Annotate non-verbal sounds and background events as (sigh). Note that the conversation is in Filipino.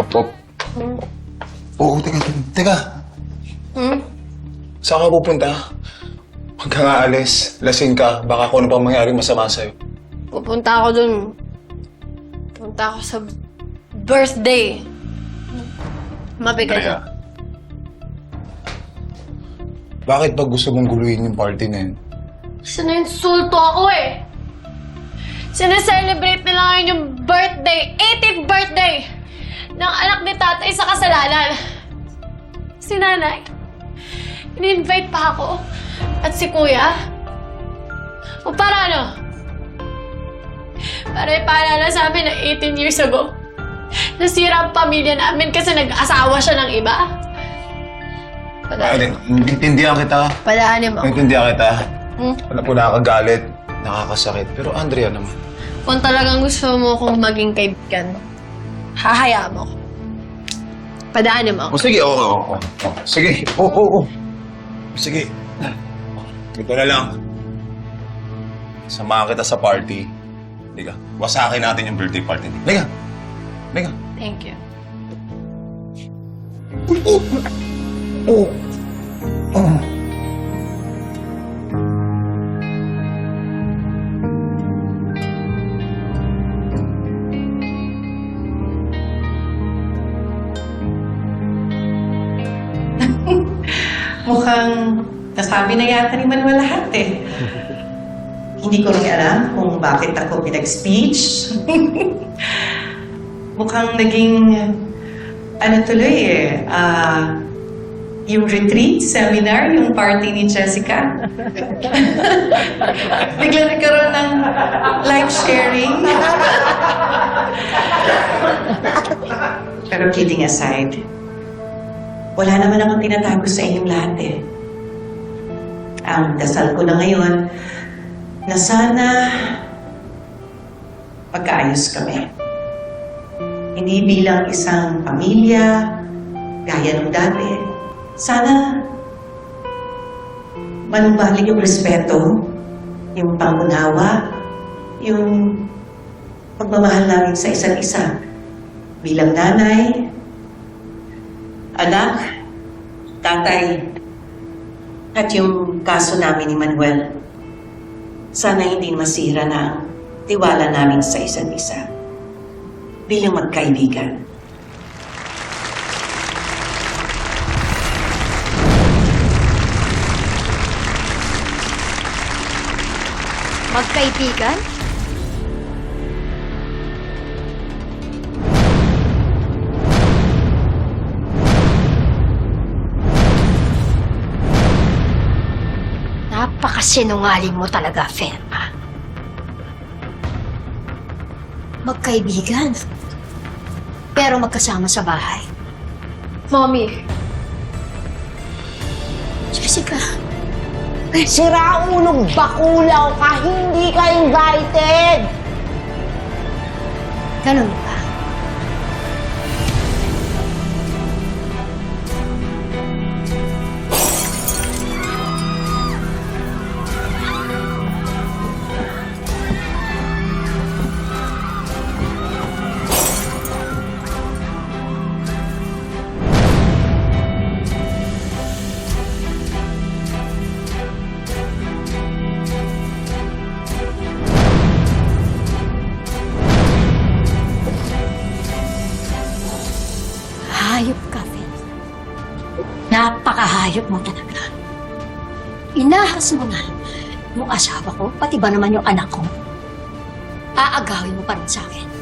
Op, op. Oo, teka, teka. Teka, Hmm? saan ka pupunta? Pagka nga alis, lasing ka, baka kung ano pang mangyari masama sa'yo. Pupunta ako dun. Pupunta ako sa birthday. Mabigat Kaya, yun. bakit ba gusto mong guluhin yung party na yun? Sininsulto ako eh. Sineselebrate nila ngayon yung birthday, 80th birthday ng anak ni tatay sa kasalanan. Si nanay, in-invite pa ako. At si kuya. O para ano? Para ipaalala sa amin na 18 years ago, nasira ang pamilya namin kasi nag-asawa siya ng iba. Padaanin, Naintindihan kita. padaanin mo. Naintindihan kita. Hmm? Wala po nakakagalit, nakakasakit. Pero Andrea naman. Kung talagang gusto mo kong maging kaibigan, hahayaan mo. ko. Padaanin mo. O sige, oo, oo, oo. oo. Sige, oo, oo, oo. Sige. Ito na lang. Samahan kita sa party. Liga, wasakin natin yung birthday party. Liga. Liga. Thank you. Oo. Oo. Mukhang nasabi na yata ni Manuel lahat eh. (laughs) Hindi ko rin alam kung bakit ako pinag-speech. (laughs) Mukhang naging, ano tuloy eh, ah, yung retreat, seminar, yung party ni Jessica. (laughs) Bigla nagkaroon ng live sharing. Pero kidding aside, wala naman akong tinatago sa inyong lahat eh. Ang dasal ko na ngayon, na sana magkaayos kami. Hindi bilang isang pamilya, gaya nung dati. Sana manumbalik yung respeto, yung pangunawa, yung pagmamahal namin sa isa't isa. Bilang nanay, anak, tatay, at yung kaso namin ni Manuel, sana hindi masira na tiwala namin sa isa't isa bilang magkaibigan. Magkaibigan? Napakasinungaling mo talaga, Ferma. Magkaibigan. Pero magkasama sa bahay. Mommy, Jessica, Sira ulog bakulaw ka, hindi ka invited! ganun ba? Napakahayop mo talaga. Inahas mo na yung asawa ko, pati ba naman yung anak ko. Aagawin mo pa rin sa akin.